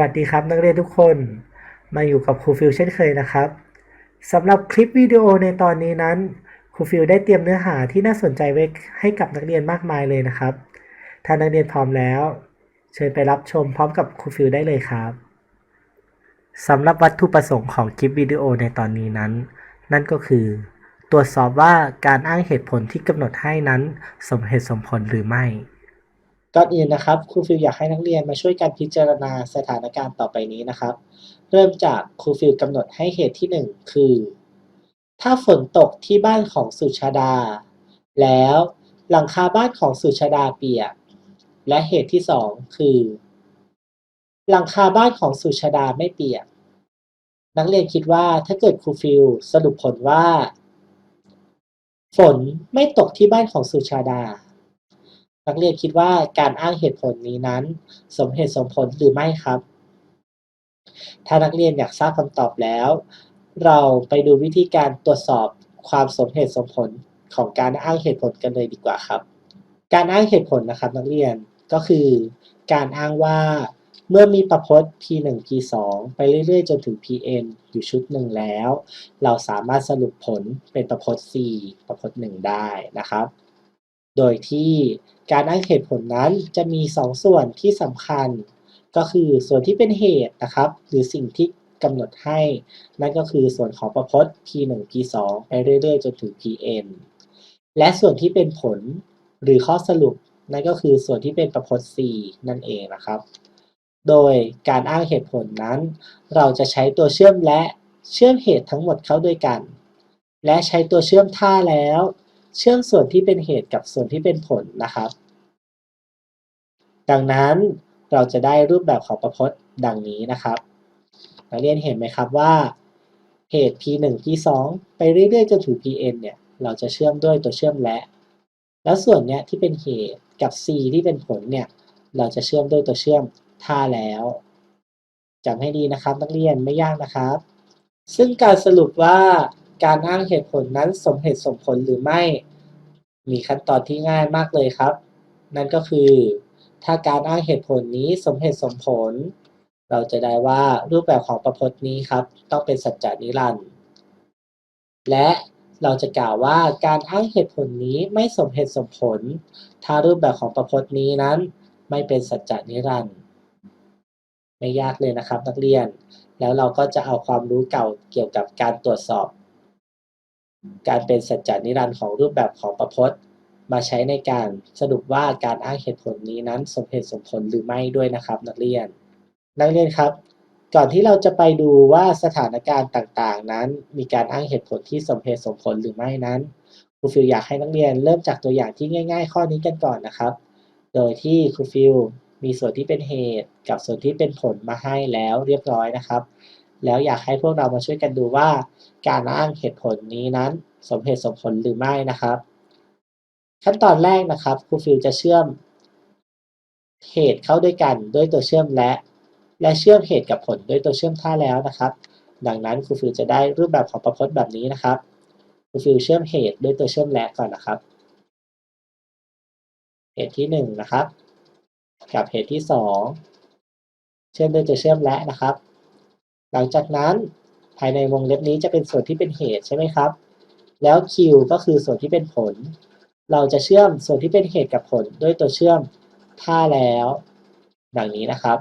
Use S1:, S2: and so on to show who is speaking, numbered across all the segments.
S1: สวัสดีครับนักเรียนทุกคน มาอยู่กับครูฟิลเช่นเคยนะครับสำหรับคลิปวิดีโอในตอนนี้นั้นครูฟิลได้เตรียมเนื้อหาที่น่าสนใจไว้ให้กับนักเรียนมากมายเลยนะครับ ถ้านักเรียนพร้อมแล้ว เชิญไปรับชมพร้อมกับครูฟิลได้เลยครับสำหรับวัตถุประสงค์ของคลิปวิดีโอในตอนนี้นั้น นั่นก็คือ ตรวจสอบว่าการอ้างเหตุผลที่กำหนดให้นั้น สมเหตุสมผลหรือไม่
S2: ก่อนอื่นนะครับครูฟิลอยากให้นักเรียนมาช่วยกันพิจารณาสถานการณ์ต่อไปนี้นะครับ เริ่มจากครูฟิลกำหนดให้เหตุที่ 1 คือ ถ้าฝนตกที่บ้านของสุชาดา แล้วหลังคาบ้านของสุชาดาเปียก และเหตุที่ 2 คือ หลังคาบ้านของสุชาดาไม่เปียก นักเรียนคิดว่าถ้าเกิดครูฟิลสรุปผลว่า ฝนไม่ตกที่บ้านของสุชาดา นักเรียนคิดว่าการอ้างเหตุผลนี้นั้น สมเหตุสมผลหรือไม่ครับ ถ้านักเรียนอยากทราบคำตอบแล้ว เราไปดูวิธีการตรวจสอบความสมเหตุสมผลของการอ้างเหตุผลกันเลยดีกว่าครับ การอ้างเหตุผลนะครับนักเรียนก็คือ การอ้างว่าเมื่อมีประพจน์ p1 p2 ไปเรื่อยๆ จนถึง pn อยู่ชุดหนึ่งแล้ว เราสามารถสรุปผลเป็นประพจน์ c ประพจน์ 1 ได้นะครับ โดยที่การอ้างเหตุผลนั้นจะมี 2 ส่วนที่สำคัญ ก็คือส่วนที่เป็นเหตุนะครับ หรือสิ่งที่กำหนดให้ นั่นก็คือส่วนของประพจน์ p1 p2 ไปเรื่อยๆ จนถึง pn และส่วนที่เป็นผลหรือข้อสรุป นั่นก็คือส่วนที่เป็นประพจน์ c นั่นเองนะครับ โดยการอ้างเหตุผลนั้น เราจะใช้ตัวเชื่อมและเชื่อมเหตุทั้งหมดเข้าด้วยกัน และใช้ตัวเชื่อมท่าแล้ว เชื่อมส่วนที่เป็นเหตุกับส่วนที่เป็นผลนะครับ ดังนั้นเราจะได้รูปแบบของประพจน์ดังนี้นะครับนักเรียนเห็นไหมครับว่า เหตุ p1 p2 ไปเรื่อยๆจนถึง pn เนี่ยเราจะเชื่อมด้วยตัวเชื่อมและ แล้วส่วนเนี้ยที่เป็นเหตุกับ c ที่เป็นผลเนี่ยเราจะเชื่อมด้วยตัวเชื่อมท่าแล้วจำให้ดีนะครับ นักเรียนไม่ยากนะครับ ซึ่งการสรุปว่าการอ้างเหตุผลนั้นสมเหตุสมผลหรือไม่ มีขั้นตอนที่ง่ายมากเลยครับ นั่นก็คือ ถ้าการอ้างเหตุผลนี้สมเหตุสมผล เราจะได้ว่ารูปแบบของประพจน์นี้ครับ ต้องเป็นสัจจานิรันดร์และเราจะกล่าวว่าการอ้างเหตุผลนี้ไม่สมเหตุสมผล ถ้ารูปแบบของประพจน์นี้นั้นไม่เป็นสัจจานิรันดร์ไม่ยากเลยนะครับนักเรียน แล้วเราก็จะเอาความรู้เก่าเกี่ยวกับการตรวจสอบ การเป็นสัจจนิรันดร์ของรูปแบบของประพจน์ มาใช้ในการสรุปว่าการอ้างเหตุผลนี้นั้นสมเหตุสมผลหรือไม่ด้วยนะครับนักเรียน นักเรียนครับ ก่อนที่เราจะไปดูว่าสถานการณ์ต่างๆ นั้น มีการอ้างเหตุผลที่สมเหตุสมผลหรือไม่นั้นครูฟิลอยากให้นักเรียนเริ่มจากตัวอย่างที่ง่าย ๆ ข้อนี้กันก่อนนะครับ โดยที่ครูฟิลมีส่วนที่เป็นเหตุกับส่วนที่เป็นผลมาให้แล้วเรียบร้อยนะครับ แล้วอยากให้พวกเรามาช่วยกันดูว่าการอ้างเหตุผลนี้นั้น สมเหตุสมผลหรือไม่นะครับ ขั้นตอนแรกนะครับครูฟิลจะเชื่อมเหตุเข้าด้วยกันด้วยตัวเชื่อมและ และเชื่อมเหตุกับผลด้วยตัวเชื่อมท่าแล้วนะครับ ดังนั้นครูฟิลจะได้รูปแบบของประพจน์แบบนี้นะครับครูฟิลเชื่อมเหตุด้วยตัวเชื่อมและก่อนนะครับเหตุที่หนึ่งนะครับ กับเหตุที่สองเชื่อมด้วยตัวเชื่อมและนะครับ หลังจากนั้นภายในวงเล็บนี้จะเป็นส่วนที่เป็นเหตุใช่ไหมครับ แล้ว Q ก็คือส่วนที่เป็นผล เราจะเชื่อมส่วนที่เป็นเหตุกับผลด้วยตัวเชื่อมท่าแล้ว ดังนี้นะครับ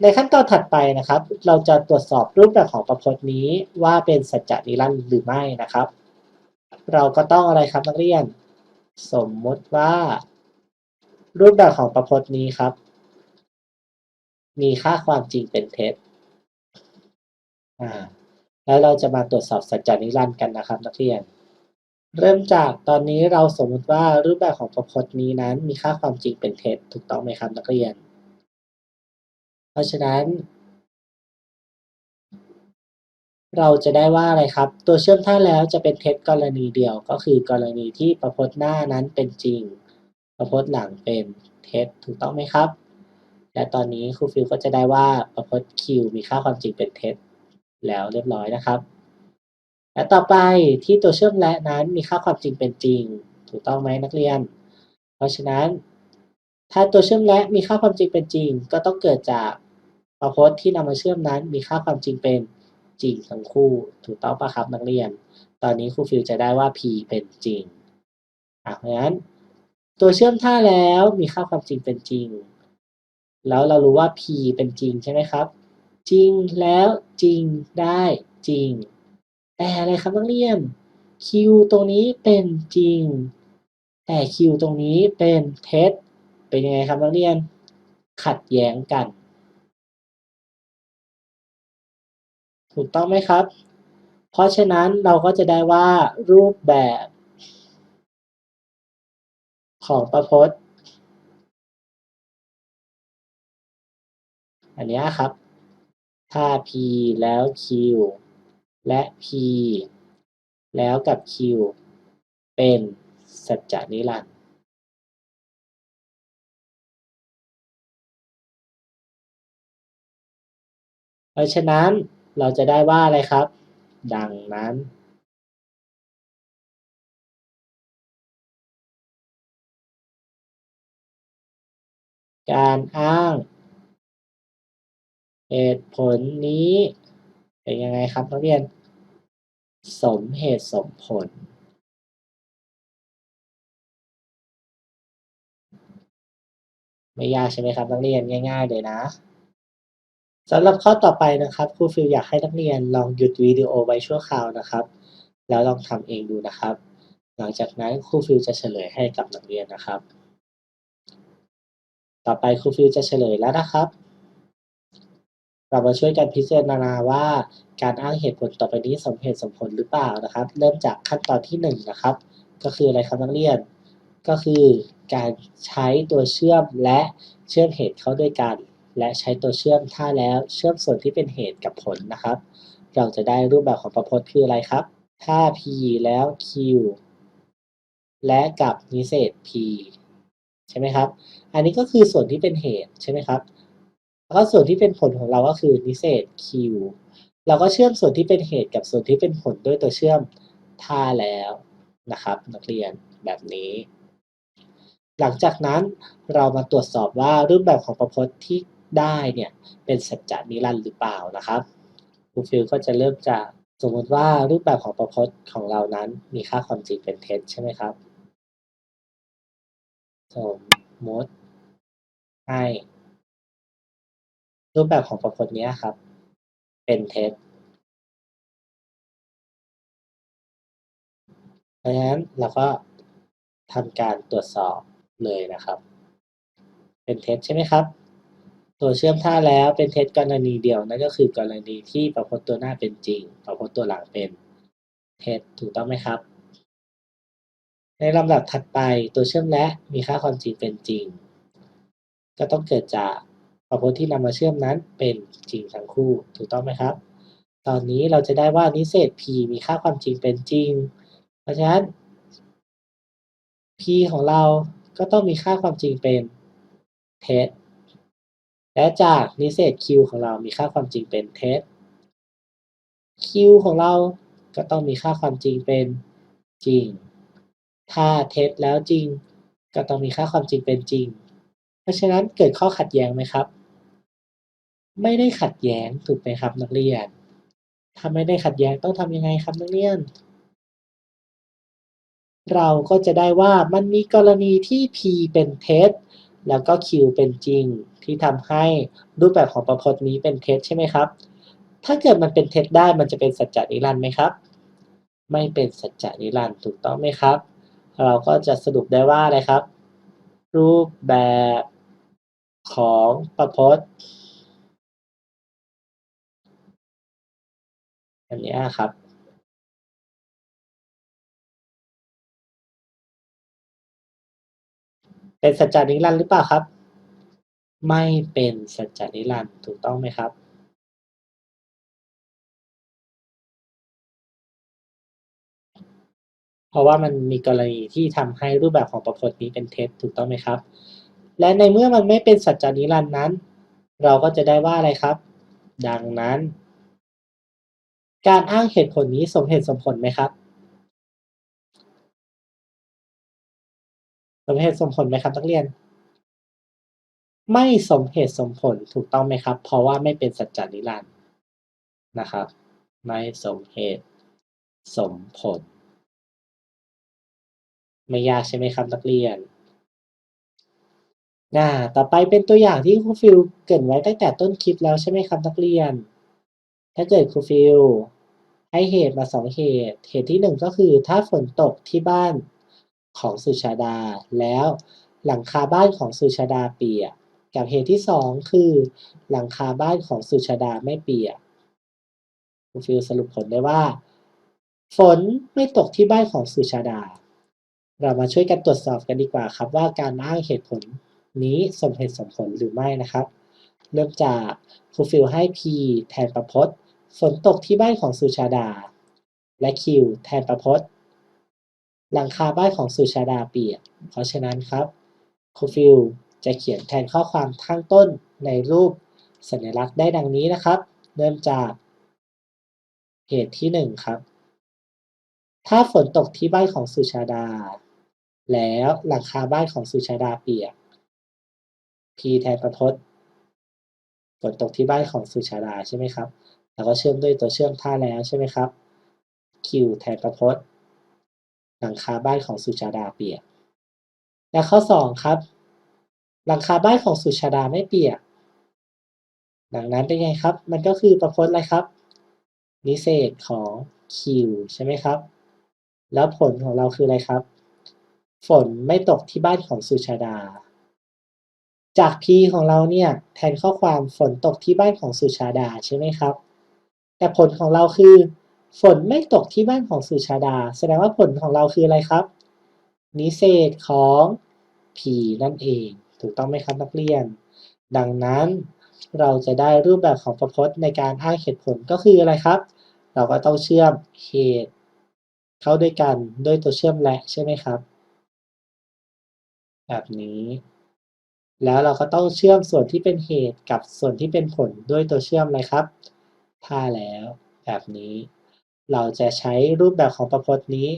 S2: ในขั้นตอนถัดไปนะครับ เราจะตรวจสอบรูปแบบของประพจน์นี้ว่าเป็นสัจจนิรันดร์หรือไม่นะครับ เราก็ต้องอะไรครับนักเรียน สมมติว่า รูปแบบของประพจน์นี้ครับ มีค่าความจริงเป็นเท็จอ่าแล้วเราจะมาตรวจสอบสัจจนิรันดร์กันนะครับ นักเรียน เริ่มจากตอนนี้เราสมมติว่ารูปแบบของประพจน์นี้นั้น มีค่าความจริงเป็นเท็จถูกต้องไหมครับ นักเรียน เพราะฉะนั้น เราจะได้ว่าอะไรครับ ตัวเชื่อมท่าแล้วจะเป็นเท็จกรณีเดียวก็คือกรณีที่ประพจน์หน้านั้นเป็นจริง ประพจน์หลังเป็นเท็จถูกต้องไหมครับ และตอนนี้ครูฟิลก็จะได้ว่าประพจน์ Q มีค่าความจริงเป็นเท็จแล้วเรียบร้อยนะครับ และต่อไปที่ตัวเชื่อมและนั้นมีค่าความจริงเป็นจริง ถูกต้องไหมนักเรียน เพราะฉะนั้น ถ้าตัวเชื่อมและมีค่าความจริงเป็นจริง ก็ต้องเกิดจากประพจน์ที่นำมาเชื่อมนั้น มีค่าความจริงเป็นจริงทั้งคู่ ถูกต้องปะครับนักเรียน ตอนนี้ครูฟิลจะได้ว่า p เป็นจริงอะเพราะฉะนั้นตัวเชื่อมท่าแล้วมีค่าความจริงเป็นจริง แล้วเรารู้ว่า p เป็นจริงใช่ไหมครับ จริงแล้วจริงได้จริง แต่อะไรครับนักเรียน q ตรงนี้เป็นจริง แต่ q ตรงนี้เป็นเท็จ เป็นยังไงครับนักเรียน ขัดแย้งกัน ถูกต้องไหมครับ เพราะฉะนั้นเราก็จะได้ว่ารูปแบบ ของประพจน์ อันนี้ครับ ถ้า p แล้ว q และ p แล้วกับ q เป็นสัจจนิรันดร์เพราะฉะนั้นเราจะได้ว่าอะไรครับ ดังนั้นการอ้าง เหตุผลนี้เป็นยังไงครับนักเรียน สมเหตุสมผล ไม่ยากใช่ไหมครับนักเรียนง่าย ๆ เลยนะสำหรับข้อต่อไปนะครับครูฟิลอยากให้นักเรียนลองหยุดวิดีโอไว้ชั่วคราวนะครับ แล้วลองทำเองดูนะครับ หลังจากนั้นครูฟิลจะเฉลยให้กับนักเรียนนะครับ ต่อไปครูฟิลจะเฉลยแล้วนะครับ เรามาช่วยกันพิจารณาว่า การอ้างเหตุผลต่อไปนี้สมเหตุสมผลหรือเปล่านะครับ เริ่มจากขั้นตอนที่หนึ่งนะครับ ก็คืออะไรครับนักเรียน ก็คือการใช้ตัวเชื่อมและเชื่อมเหตุเข้าด้วยกัน และใช้ตัวเชื่อมถ้าแล้วเชื่อมส่วนที่เป็นเหตุกับผลนะครับ เราจะได้รูปแบบของประพจน์คืออะไรครับ ถ้า p แล้ว q และกับนิเศษ p ใช่ไหมครับ อันนี้ก็คือส่วนที่เป็นเหตุใช่ไหมครับ แล้วก็ส่วนที่เป็นผลของเราก็คือนิเศษ q เราก็เชื่อมส่วนที่เป็นเหตุกับส่วนที่เป็นผลด้วยตัวเชื่อมถ้าแล้วนะครับ นักเรียนแบบนี้ หลังจากนั้นเรามาตรวจสอบว่ารูปแบบของประพจน์ที่ได้เนี่ยเป็นสัจจานิรันดร์หรือเปล่านะครับครูฟิลก็จะเริ่มจากสมมติว่ารูปแบบของประพจน์ของเรานั้นมีค่าความจริงเป็นเท็จใช่ไหมครับสมมติให้ รูปแบบของประพจน์นี้ครับ เป็นเท็จเพราะฉะนั้นเราก็ทำการตรวจสอบเลยนะครับ เป็นเท็จใช่ไหมครับตัวเชื่อมท่าแล้วเป็นเท็จกรณีเดียวนั่นก็คือกรณีที่ประพจน์ตัวหน้าเป็นจริงประพจน์ตัวหลังเป็นเท็จถูกต้องไหมครับ ในลำดับถัดไปตัวเชื่อมและมีค่าความจริงเป็นจริง ก็ต้องเกิดจาก ประพจน์ที่นำมาเชื่อมนั้นเป็นจริงทั้งคู่ ถูกต้องไหมครับ ตอนนี้เราจะได้ว่านิเศษ p มีค่าความจริงเป็นจริง เพราะฉะนั้น p ของเราก็ต้องมีค่าความจริงเป็นเท็จและจากนิเศษ q ของเรามีค่าความจริงเป็นเท็จ q ของเราก็ต้องมีค่าความจริงเป็นจริง ถ้าเท็จแล้วจริง ก็ต้องมีค่าความจริงเป็นจริง เพราะฉะนั้นเกิดข้อขัดแย้งไหมครับ ไม่ได้ขัดแย้งถูกไหมครับนักเรียน ถ้าไม่ได้ขัดแย้งต้องทำยังไงครับนักเรียน เราก็จะได้ว่ามันมีกรณีที่ p เป็นเท็จแล้วก็ q เป็นจริง ที่ทำให้รูปแบบของประพจน์นี้เป็นเท็จใช่ไหมครับ ถ้าเกิดมันเป็นเท็จได้มันจะเป็นสัจจนิรันดร์ไหมครับ ไม่เป็นสัจจนิรันดร์ถูกต้องไหมครับ เราก็จะสรุปได้ว่าอะไรครับ รูปแบบของประพจน์ อันนี้ครับเป็นสัจจานิรันดร์หรือเปล่าครับ ไม่เป็นสัจจานิรันดร์ถูกต้องไหมครับ เพราะว่ามันมีกรณีที่ทำให้รูปแบบของประพจน์นี้เป็นเท็จถูกต้องไหมครับ และในเมื่อมันไม่เป็นสัจจานิรันดร์นั้น เราก็จะได้ว่าอะไรครับ ดังนั้น การอ้างเหตุผลนี้สมเหตุสมผลไหมครับ สมเหตุสมผลไหมครับนักเรียน ไม่สมเหตุสมผลถูกต้องไหมครับ เพราะว่าไม่เป็นสัจจานิรันดร์นะครับ ไม่สมเหตุสมผล ไม่ยากใช่ไหมครับนักเรียนอ่าต่อไปเป็นตัวอย่างที่ครูฟิลเกินไว้ตั้งแต่ต้นคลิปแล้วใช่ไหมครับนักเรียน ถ้าเกิดครูฟิลให้เหตุมาสองเหตุ เหตุที่หนึ่งก็คือถ้าฝนตกที่บ้านของสุชาดา แล้วหลังคาบ้านของสุชาดาเปียก กับเหตุที่สองคือ หลังคาบ้านของสุชาดาไม่เปียกครูฟิลสรุปผลได้ว่า ฝนไม่ตกที่บ้านของสุชาดา เรามาช่วยกันตรวจสอบกันดีกว่าครับว่าการอ้างเหตุผลนี้สมเหตุสมผลหรือไม่นะครับ เริ่มจากครูฟิลให้ P แทนประพจน์ ฝนตกที่บ้านของสุชาดา และ Q แทนประพจน์หลังคาบ้านของสุชาดาเปียก เพราะฉะนั้นครับครูฟิลจะเขียนแทนข้อความข้างต้นในรูปสัญลักษณ์ได้ดังนี้นะครับ เริ่มจากเหตุที่หนึ่งครับ ถ้าฝนตกที่บ้านของสุชาดา แล้วหลังคาบ้านของสุชาดาเปียก P แทนประพจน์ฝนตกที่บ้านของสุชาดาใช่ไหมครับ แล้วก็เชื่อมด้วยตัวเชื่อมท่าแล้วใช่ไหมครับ Q แทนประพจน์ หลังคาบ้านของสุชาดาเปียก และข้อสองครับ หลังคาบ้านของสุชาดาไม่เปียก ดังนั้นเป็นไงครับ มันก็คือประพจน์อะไรครับ นิเศษของ Q ใช่ไหมครับ แล้วผลของเราคืออะไรครับ ฝนไม่ตกที่บ้านของสุชาดาจาก P ของเราเนี่ยแทนข้อความฝนตกที่บ้านของสุชาดาใช่ไหมครับ แต่ผลของเราคือ ฝนไม่ตกที่บ้านของสุชาดา แสดงว่าผลของเราคืออะไรครับ นิเศษของ P นั่นเอง ถูกต้องไหมครับนักเรียน ดังนั้นเราจะได้รูปแบบของประพจน์ในการอ้างเหตุผลก็คืออะไรครับ เราก็ต้องเชื่อมเหตุ เข้าด้วยกันด้วยตัวเชื่อมและใช่ไหมครับ แบบนี้ แล้วเราก็ต้องเชื่อมส่วนที่เป็นเหตุกับส่วนที่เป็นผลด้วยตัวเชื่อมอะไรครับ ถ้าแล้ว แบบนี้ เราจะใช้รูปแบบของประพจน์นี้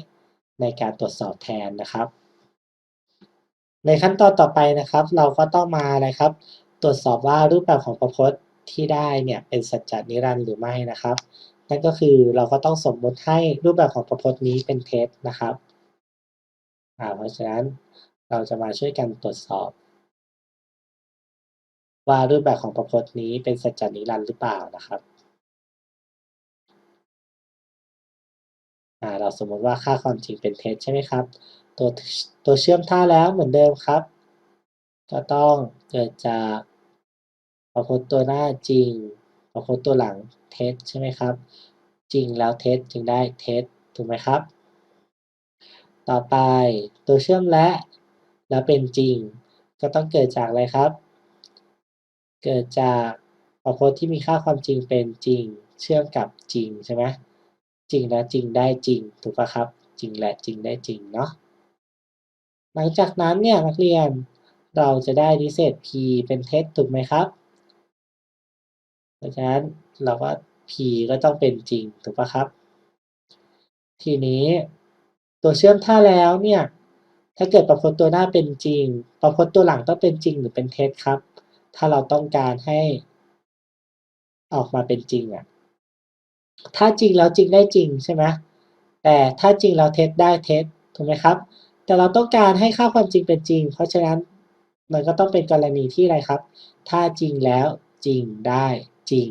S2: ในการตรวจสอบแทนนะครับ ในขั้นตอนต่อไปนะครับ เราก็ต้องมานะครับ ตรวจสอบว่ารูปแบบของประพจน์ที่ได้เนี่ยเป็นสัจจนิรันดร์หรือไม่นะครับ นั่นก็คือเราก็ต้องสมมุติให้รูปแบบของประพจน์นี้เป็นเท็จนะครับเพราะฉะนั้นเราจะมาช่วยกันตรวจสอบ ว่ารูปแบบของประพจน์นี้เป็นสัจจนิรันดร์หรือเปล่านะครับ เราสมมติว่าค่าความจริงเป็นเท็จใช่ไหมครับ ตัวตัวเชื่อมท่าแล้วเหมือนเดิมครับ ก็ต้องเกิดจากประพจน์ตัวหน้าจริงประพจน์ตัวหลังเท็จใช่ไหมครับ จริงแล้วเท็จจึงได้เท็จถูกไหมครับ ต่อไปตัวเชื่อมและแล้วเป็นจริง ก็ต้องเกิดจากอะไรครับ เกิดจากประพจน์ที่มีค่าความจริงเป็นจริง เชื่อมกับจริงใช่ไหม จริงและจริงได้จริงถูกปะครับ จริงและจริงได้จริงเนาะหลังจากนั้นเนี่ยนักเรียนเราจะได้นิเศษ p เป็นเท็จถูกไหมครับเพราะฉะนั้นเราก็ p ก็ต้องเป็นจริงถูกปะครับ ทีนี้ตัวเชื่อมท่าแล้วเนี่ยถ้าเกิดประพจน์ตัวหน้าเป็นจริง ประพจน์ตัวหลังต้องเป็นจริงหรือเป็นเท็จครับ ถ้าเราต้องการให้ออกมาเป็นจริงอะ่ะ ถ้าจริงแล้วจริงได้จริงใช่ไหมแต่ถ้าจริงแล้วเท็จได้เท็จถูกไหมครับ แต่เราต้องการให้ค่าความจริงเป็นจริง เพราะฉะนั้นมันก็ต้องเป็นกรณีที่อะไรครับ ถ้าจริงแล้วจริงได้จริง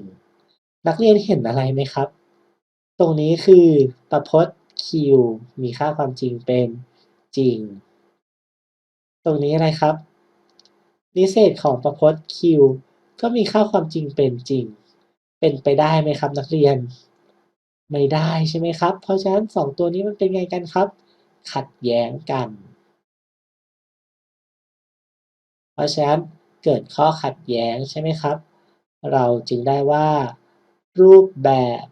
S2: นักเรียนเห็นอะไรไหมครับ ตรงนี้คือประพจน์ Q มีค่าความจริงเป็นจริง ตรงนี้อะไรครับนิเศษของประพจน์ Q ก็มีค่าความจริงเป็นจริง เป็นไปได้ไหมครับนักเรียน ไม่ได้ใช่ไหมครับ เพราะฉะนั้นสองตัวนี้มันเป็นไงกันครับ ขัดแย้งกัน เพราะฉะนั้นเกิดข้อขัดแย้งใช่ไหมครับ เราจึงได้ว่า รูปแบบ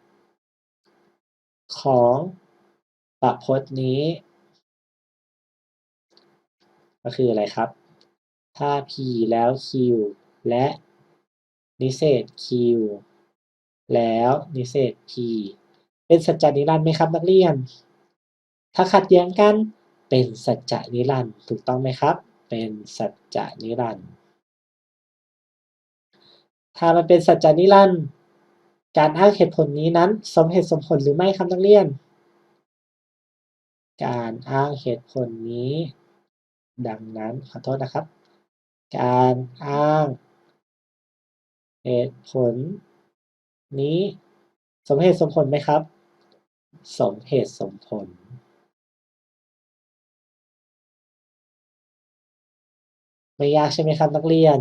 S2: ของประพจน์นี้ ก็คืออะไรครับ ถ้า p แล้ว q และนิเศษ q แล้วนิเศษ p เป็นสัจจนิรันดร์ไหมครับ นักเรียน ถ้าขัดแย้งกันเป็นสัจจนิรันดร์ถูกต้องไหมครับ เป็นสัจจนิรันดร์ถ้ามันเป็นสัจจนิรันดร์การอ้างเหตุผลนี้นั้น สมเหตุสมผลหรือไม่ครับนักเรียน การอ้างเหตุผลนี้ ดังนั้นขอโทษนะครับ การอ้างเหตุผลนี้ สมเหตุสมผลไหมครับ สมเหตุสมผลไม่ยากใช่ไหมครับนักเรียน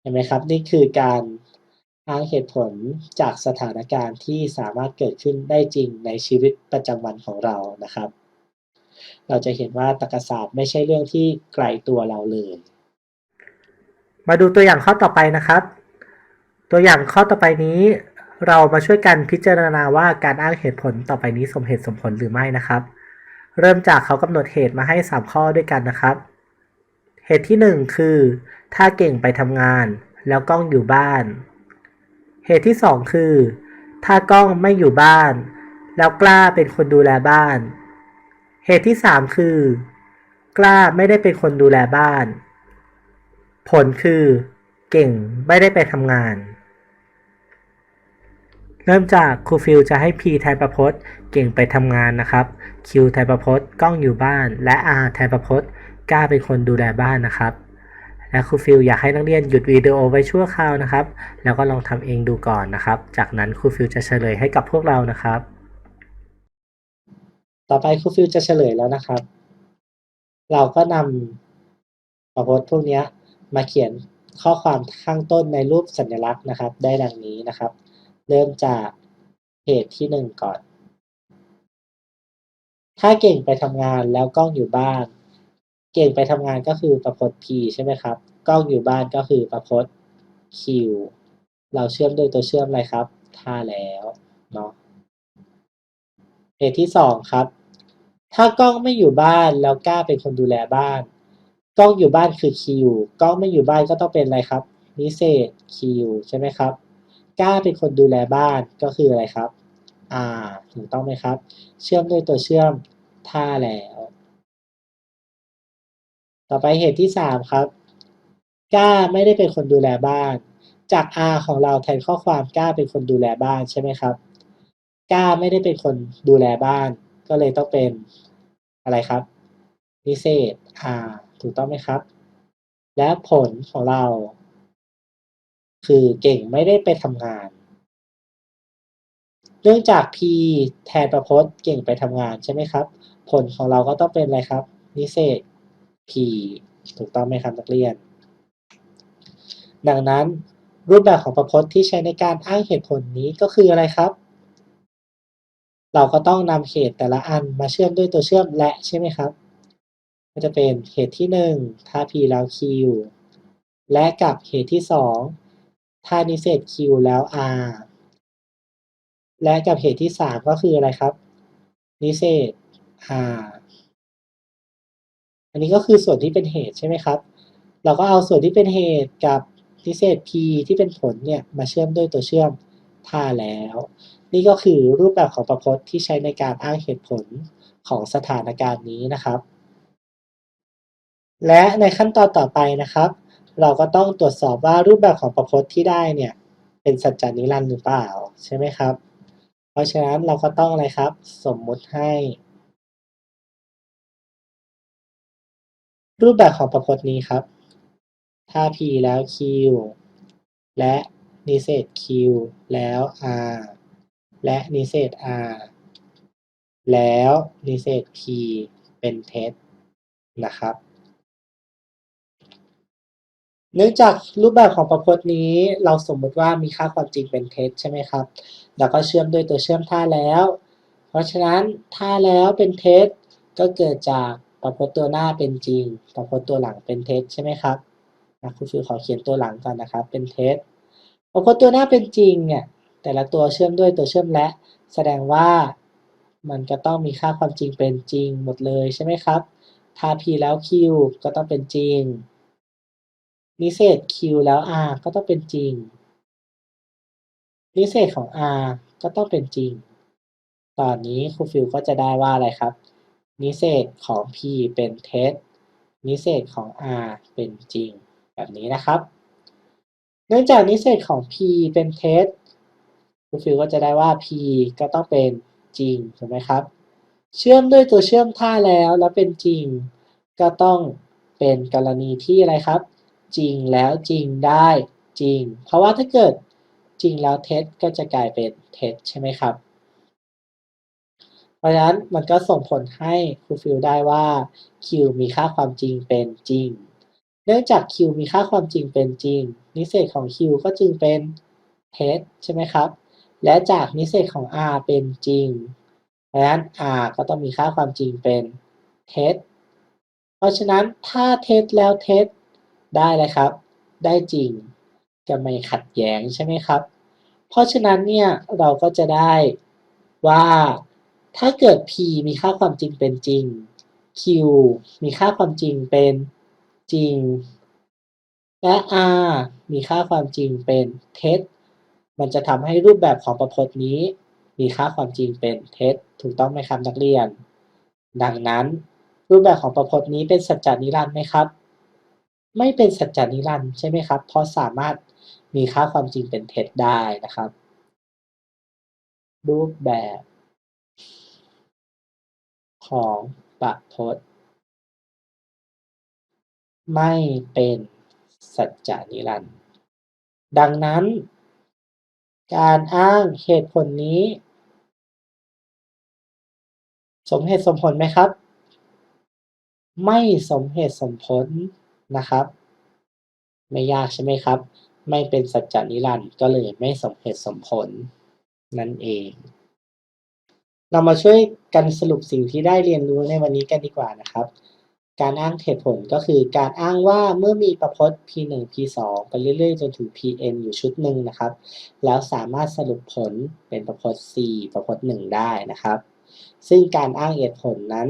S2: เห็นไหมครับนี่คือการอ้างเหตุผลจากสถานการณ์ที่สามารถเกิดขึ้นได้จริงในชีวิตประจำวันของเรานะครับ เราจะเห็นว่าตรรกศาสตร์ไม่ใช่เรื่องที่ไกลตัวเราเลย
S1: มาดูตัวอย่างข้อต่อไปนะครับ ตัวอย่างข้อต่อไปนี้ เรามาช่วยกันพิจารณาว่าการอ้างเหตุผลต่อไปนี้สมเหตุสมผลหรือไม่นะครับ เริ่มจากเขากำหนดเหตุมาให้ 3 ข้อด้วยกันนะครับ เหตุที่ 1 คือ ถ้าเก่งไปทำงาน แล้วกล้องอยู่บ้าน เหตุที่ 2 คือ ถ้ากล้องไม่อยู่บ้าน แล้วกล้าเป็นคนดูแลบ้าน เหตุที่ 3 คือ กล้าไม่ได้เป็นคนดูแลบ้าน ผลคือ เก่งไม่ได้ไปทำงาน เริ่มจากครูฟิลจะให้ P แทประพจน์เก่งไปทำงานนะครับ Q แทประพจน์กล้องอยู่บ้าน และ R แทประพจน์กล้าเป็นคนดูแลบ้านนะครับ และครูฟิลอยากให้นักเรียนหยุดวิดีโอไว้ชั่วคราวนะครับ แล้วก็ลองทำเองดูก่อนนะครับ จากนั้นครูฟิลจะเฉลยให้กับพวกเรานะครับ
S2: ต่อไปครูฟิลจะเฉลยแล้วนะครับ เราก็นำประพจน์พวกนี้มาเขียนข้อความข้างต้นในรูปสัญลักษณ์นะครับ ได้ดังนี้นะครับ เริ่มจากเหตุที่หนึ่งก่อน ถ้าเก่งไปทำงานแล้วกล้องอยู่บ้าน เก่งไปทำงานก็คือประพจน์ P ใช่ไหมครับ กล้องอยู่บ้านก็คือประพจน์ Q เราเชื่อมด้วยตัวเชื่อมอะไรครับ ท่าแล้วเนาะเหตุที่สองครับ ถ้ากล้องไม่อยู่บ้านแล้วกล้าเป็นคนดูแลบ้าน กล้องอยู่บ้านคือ Q กล้องไม่อยู่บ้านก็ต้องเป็นอะไรครับนิเศษ Q ใช่ไหมครับ กล้าเป็นคนดูแลบ้านก็คืออะไรครับ R ถูกต้องไหมครับ เชื่อมด้วยตัวเชื่อมท่าแล้ว ต่อไปเหตุที่สามครับกล้าไม่ได้เป็นคนดูแลบ้าน จาก R ของเราแทนข้อความกล้าเป็นคนดูแลบ้านใช่ไหมครับกล้าไม่ได้เป็นคนดูแลบ้าน ก็เลยต้องเป็นอะไรครับ นิเศษ R ถูกต้องไหมครับ และผลของเรา คือเก่งไม่ได้ไปทำงาน เนื่องจาก P แทนประพจน์เก่งไปทำงานใช่ไหมครับ ผลของเราก็ต้องเป็นอะไรครับ นิเศษ P ถูกต้องไหมครับนักเรียน ดังนั้นรูปแบบของประพจน์ที่ใช้ในการอ้างเหตุผลนี้ก็คืออะไรครับ เราก็ต้องนำเหตุแต่ละอันมาเชื่อมด้วยตัวเชื่อมและใช่ไหมครับ ก็จะเป็นเหตุที่ 1 ถ้า P แล้ว Q และกับเหตุที่ 2 ถ้านิเศษ Q แล้ว R และกับเหตุที่ 3 ก็คืออะไรครับ นิเศษ R อันนี้ก็คือส่วนที่เป็นเหตุใช่ไหมครับ เราก็เอาส่วนที่เป็นเหตุกับนิเศษ P ที่เป็นผลเนี่ยมาเชื่อมด้วยตัวเชื่อมท่าแล้ว นี่ก็คือรูปแบบของประพจน์ที่ใช้ในการอ้างเหตุผลของสถานการณ์นี้นะครับ และในขั้นตอนต่อไปนะครับ เราก็ต้องตรวจสอบว่ารูปแบบของประพจน์ที่ได้เนี่ย เป็นสัจจานิรันดร์หรือเปล่าใช่ไหมครับ เพราะฉะนั้นเราก็ต้องอะไรครับ สมมุติให้ รูปแบบของประพจน์นี้ครับ ถ้า P แล้ว Q และนิเศษ Q แล้ว R และนิเศษ R แล้วนิเศษ P เป็นเท็จนะครับ เนื่องจากรูปแบบของประพจน์นี้ เราสมมติว่ามีค่าความจริงเป็นเท็จใช่ไหมครับแล้วก็เชื่อมด้วยตัวเชื่อมท่าแล้ว เพราะฉะนั้นท่าแล้วเป็นเท็จก็เกิดจากประพจน์ตัวหน้าเป็นจริง ประพจน์ตัวหลังเป็นเท็จใช่ไหมครับครูฟิวขอเขียนตัวหลังก่อนนะครับ เป็นเท็จประพจน์ตัวหน้าเป็นจริงเนี่ยแต่ละตัวเชื่อมด้วยตัวเชื่อมและ แสดงว่ามันก็ต้องมีค่าความจริงเป็นจริงหมดเลยใช่ไหมครับ ถ้า P แล้ว Q ก็ต้องเป็นจริง นิเศษ Q แล้ว R ก็ต้องเป็นจริง นิเศษของ R ก็ต้องเป็นจริง ตอนนี้ครูฟิลก็จะได้ว่าอะไรครับ นิเศษของ P เป็นเท็จ นิเศษของ R เป็นจริง แบบนี้นะครับ เนื่องจากนิเศษของ p เป็นเท็จครูฟิลก็จะได้ว่า p ก็ต้องเป็นจริงถูกไหมครับ เชื่อมด้วยตัวเชื่อมท่าแล้วแล้วเป็นจริง ก็ต้องเป็นกรณีที่อะไรครับ จริงแล้วจริงได้จริง เพราะว่าถ้าเกิดจริงแล้วเท็จก็จะกลายเป็นเท็จใช่ไหมครับ เพราะฉะนั้นมันก็ส่งผลให้ครูฟิลได้ว่า q มีค่าความจริงเป็นจริง เนื่องจาก q มีค่าความจริงเป็นจริง นิเศษของ q ก็จึงเป็นเท็จใช่ไหมครับ และจากนิเศษของ r เป็นจริง เพราะฉะนั้น r ก็ต้องมีค่าความจริงเป็นเท็จ เพราะฉะนั้นถ้าเท็จแล้วเท็จ ได้เลยครับ ได้จริง จะไม่ขัดแย้งใช่ไหมครับ เพราะฉะนั้นเนี่ยเราก็จะได้ว่าถ้าเกิด p มีค่าความจริงเป็นจริง q มีค่าความจริงเป็นจริง และ r มีค่าความจริงเป็นเท็จ มันจะทำให้รูปแบบของประพจน์นี้ มีค่าความจริงเป็นเท็จ ถูกต้องไหมครับนักเรียน ดังนั้นรูปแบบของประพจน์นี้เป็นสัจจานิรันดร์ไหมครับ ไม่เป็นสัจจานิรันด์ใช่ไหมครับ เพราะสามารถมีค่าความจริงเป็นเท็จได้นะครับ รูปแบบของประพจน์ ไม่เป็นสัจจานิรันด์ดังนั้น การอ้างเหตุผลนี้ สมเหตุสมผลไหมครับ ไม่สมเหตุสมผล นะครับ ไม่ยากใช่ไหมครับ ไม่เป็นสัจจานิรันดร์ก็เลยไม่สมเหตุสมผลนั่นเอง เรามาช่วยกันสรุปสิ่งที่ได้เรียนรู้ในวันนี้กันดีกว่านะครับ การอ้างเหตุผลก็คือการอ้างว่าเมื่อมีประพจน์ p1 p2 ไปเรื่อยๆ จนถึง pn อยู่ชุดหนึ่งนะครับ แล้วสามารถสรุปผลเป็นประพจน์ c ประพจน์ 1 ได้นะครับ ซึ่งการอ้างเหตุผลนั้น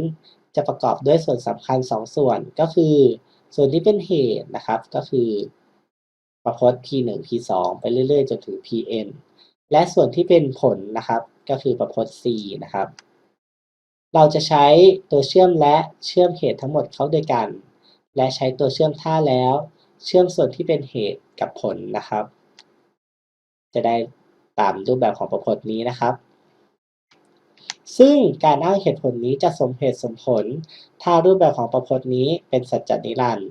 S2: จะประกอบด้วยส่วนสำคัญ 2ส่วนก็คือ ส่วนที่เป็นเหตุนะครับก็คือประพจน์ p1 p2 ไปเรื่อยๆจนถึง pn และส่วนที่เป็นผลนะครับก็คือประพจน์ c นะครับ เราจะใช้ตัวเชื่อมและเชื่อมเหตุทั้งหมดเข้าด้วยกัน และใช้ตัวเชื่อมท่าแล้ว เชื่อมส่วนที่เป็นเหตุกับผลนะครับ จะได้ตามรูปแบบของประพจน์นี้นะครับ ซึ่งการอ้างเหตุผลนี้จะสมเหตุสมผล ถ้ารูปแบบของประพจน์นี้เป็นสัจจนิรันดร์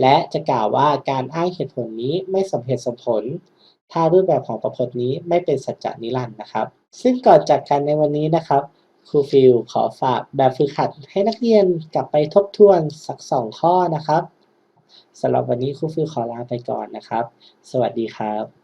S2: และจะกล่าวว่าการอ้างเหตุผลนี้ไม่สมเหตุสมผล ถ้ารูปแบบของประพจน์นี้ไม่เป็นสัจจนิรันดร์นะครับ ซึ่งก่อนจากกันในวันนี้นะครับครูฟิลขอฝากแบบฝึกหัดให้นักเรียนกลับไปทบทวนสักสองข้อนะครับสำหรับวันนี้ครูฟิลขอลาไปก่อนนะครับ สวัสดีครับ